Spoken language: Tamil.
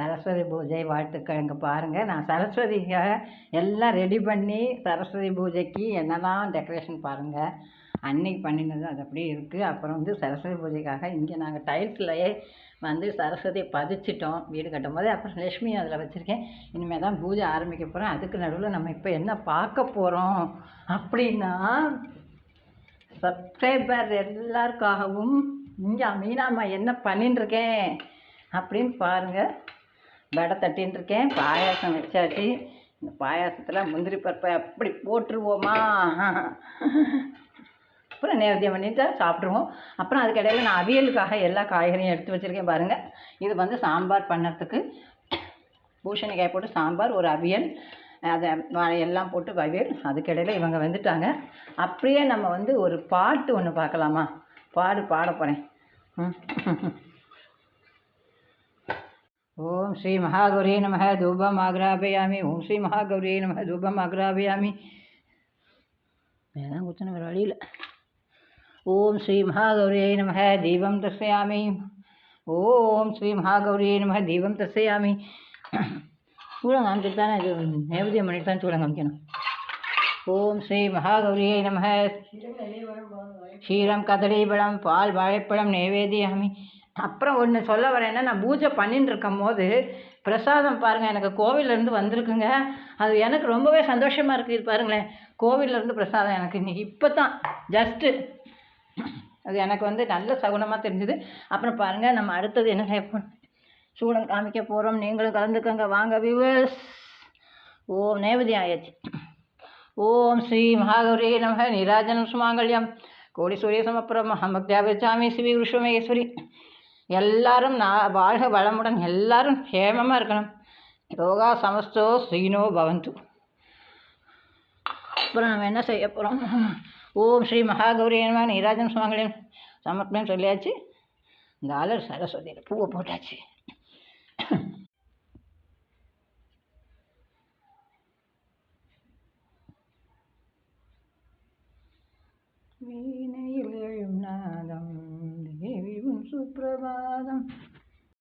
சரஸ்வதி பூஜை வாழ்த்துக்கள் இங்கே பாருங்கள் நான் சரஸ்வதிக்காக எல்லாம் ரெடி பண்ணி சரஸ்வதி பூஜைக்கு என்னெல்லாம் டெக்கரேஷன் பாருங்கள் அன்னைக்கு பண்ணினது அது அப்படியே இருக்குது அப்புறம் வந்து சரஸ்வதி பூஜைக்காக இங்கே நாங்கள் டைல்ஸ்லையே வந்து சரஸ்வதியை பதிச்சிட்டோம். வீடு கட்டும் போது அப்புறம் லக்ஷ்மி அதில் வச்சுருக்கேன். இனிமேல் தான் பூஜை ஆரம்பிக்க போகிறோம் அதுக்கு நடுவில் நம்ம இப்போ என்ன பார்க்க போகிறோம் அப்படின்னா சப்ஸ்கிரைபர் எல்லாருக்காகவும் இங்கே மீனாம்மா என்ன பண்ணிட்டுருக்கேன் அப்படின்னு பாருங்கள் வடை தட்டின்னு இருக்கேன் பாயாசம் வச்சாச்சு. இந்த பாயாசத்தில் முந்திரி பருப்பை அப்படி போட்டுருவோமா? அப்புறம் நேர்த்தியம் பண்ணிட்டு சாப்பிட்ருவோம் அப்புறம் அதுக்கிடையில் நான் அவியலுக்காக எல்லா காய்கறியும் எடுத்து வச்சுருக்கேன் பாருங்கள் இது வந்து சாம்பார் பண்ணுறதுக்கு பூஷணிக்காய் போட்டு சாம்பார் ஒரு அவியல் அதை எல்லாம் போட்டு அவியல் அதுக்கிடையில் இவங்க வந்துட்டாங்க. அப்படியே நம்ம வந்து ஒரு பாட்டு ஒன்று பார்க்கலாமா? பாடு பாட போகிறேன் ம். ஸ்ரீ மகாகௌரி நம தூபம் ஆக்ராபயாமி ஓம் ஸ்ரீ மகாகௌரி நம தூபம் ஆக்ராபயாமி வேணாம் குத்தன வேறு வழியில் ஓம் ஸ்ரீ மகாகௌரியை நம தீபம் தர்சயாமி ஓம் ஸ்ரீ மகாகௌரியை நம தீபம் தர்சயாமி சூடம் காமிச்சிட்டு தானே இது நைவேத்தியம் பண்ணிட்டு தான் சூடம் காமிக்கணும் ஓம் ஸ்ரீ மகாகௌரியை நம க்ஷீரம் கதளிபழம் பால் வாழைப்பழம் நைவேத்தியாமி அப்புறம் ஒன்று சொல்ல வரேன்னா நான் பூஜை பண்ணிட்டு இருக்கும் போது பிரசாதம் பாருங்கள் எனக்கு கோவில்லேருந்து வந்திருக்குங்க. அது எனக்கு ரொம்பவே சந்தோஷமாக இருக்குது இது பாருங்களேன் கோவிலேருந்து பிரசாதம் எனக்கு இன்னைக்கு இப்போ தான் ஜஸ்ட்டு அது எனக்கு வந்து நல்ல சகுனமாக தெரிஞ்சுது. அப்புறம் பாருங்கள் நம்ம அடுத்தது என்ன செய்ய போறோம்? சூடம் காமிக்க போகிறோம் நீங்களும் கலந்துக்கங்க. வாங்க விவர்ஸ் ஓம் நேவதி ஆயாச்சு. ஓம் ஸ்ரீ மகாகௌரி நம நீராஜனம் சுமாங்கல்யம். கோடி சூரிய சமப்புரம். மகமக்தியா ஸ்ரீ சிவி விஸ்வமேஸ்வரி எல்லாரும் நான் வாழ்க வளமுடன் எல்லாரும் ஹேமமாக இருக்கணும். யோகா சமஸ்தோ ஸ்ரீனோ பவந்து. அப்புறம் நம்ம என்ன செய்ய போகிறோம் ஓம் ஸ்ரீ மகாகௌரி நம நீராஜன் சுவாங்கலியம் சமர்ப்பணம் சொல்லியாச்சு. இந்த ஆளர் சரஸ்வதியில் பூவை போட்டாச்சு. வீணையில் Suprabhadam.